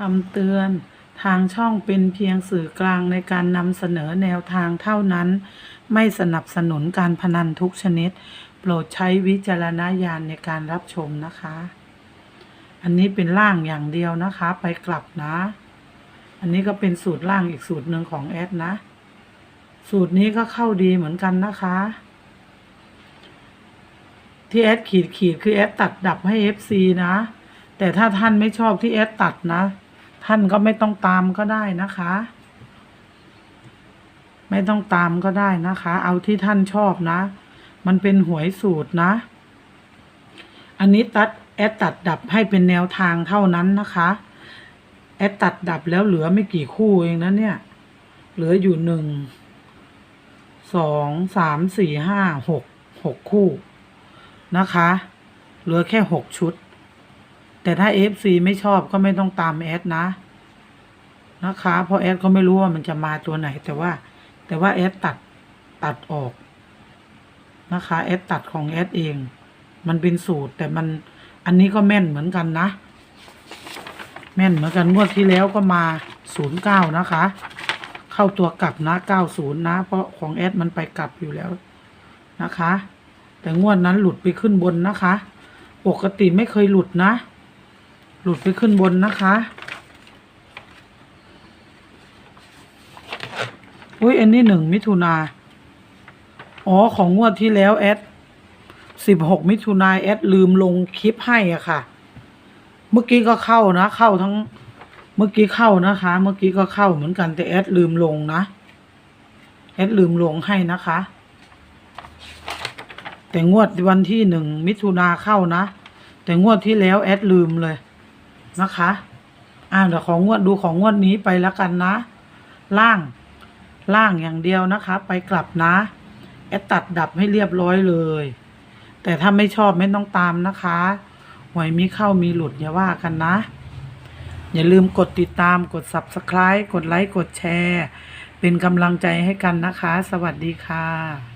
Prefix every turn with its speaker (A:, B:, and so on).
A: คำเตือน ทางช่องเป็นเพียงสื่อกลางในการนำเสนอแนวทางเท่านั้น ไม่สนับสนุนการพนันทุกชนิด โปรดใช้วิจารณญาณในการรับชมนะคะ อันนี้เป็นล่างอย่างเดียวนะคะ ไปกลับนะ อันนี้ก็เป็นสูตรล่างอีกสูตรหนึ่งของแอดนะ สูตรนี้ก็เข้าดีเหมือนกันนะคะที่แอดขีดขีดคือแอดตัดดับให้ FC นะ แต่ถ้าท่านไม่ชอบที่แอดตัดนะ ท่านก็ไม่ต้องตามก็ได้นะคะ ไม่ต้องตามก็ได้นะคะ เอาที่ท่านชอบนะ มันเป็นหวยสูตรนะ อันนี้ตัดแอดตัดดับให้เป็นแนวทางเท่านั้นนะคะ แอดตัดดับแล้วเหลือไม่กี่คู่เองนะเนี่ย เหลืออยู่หนึ่งสองสามสี่ห้าหกหกคู่นะคะ เหลือแค่หกชุด แต่ถ้า FC ไม่ชอบก็ไม่ต้องตามแอดนะ นะคะเพราะแอดก็ไม่รู้ว่ามันจะมาตัวไหน แต่ว่า แต่ว่าแอดตัดตัดออกนะคะแอดตัดของแอดเอง มันเป็นสูตร แต่มันอันนี้ก็แม่นเหมือนกันนะ แม่นเหมือนกันงวดที่แล้วก็มาศูนย์เก้านะคะ เข้าตัวกลับนะเก้าศูนย์นะ เพราะของแอดมันไปกลับอยู่แล้วนะคะ แต่งวดนั้นหลุดไปขึ้นบนนะคะ ปกติไม่เคยหลุดนะ หลุดไปขึ้นบนนะคะ อุ้ยอันนี้หนึ่งมิถุนา อ๋อของงวดที่แล้วแอดสิบหกมิถุนาแอดลืมลงคลิปให้อะค่ะ เมื่อกี้ก็เข้านะ เข้าทั้ง เมื่อกี้เข้านะคะ เมื่อกี้ก็เข้าเหมือนกันแต่แอดลืมลงนะ แอดลืมลงให้นะคะ แต่งวดวันที่หนึ่งมิถุนาเข้านะ แต่งวดที่แล้วแอดลืมเลย นะคะ อ่าเดี๋ยวของงวดดูของงวดนี้ไปแล้วกันนะ ล่างล่างอย่างเดียวนะคะ ไปกลับนะ แอดตัดดับให้เรียบร้อยเลย แต่ถ้าไม่ชอบไม่ต้องตามนะคะหวยมีเข้ามีหลุดอย่าว่ากันนะ อย่าลืมกดติดตามกด subscribe กดไลค์กดแชร์ เป็นกำลังใจให้กันนะคะ สวัสดีค่ะ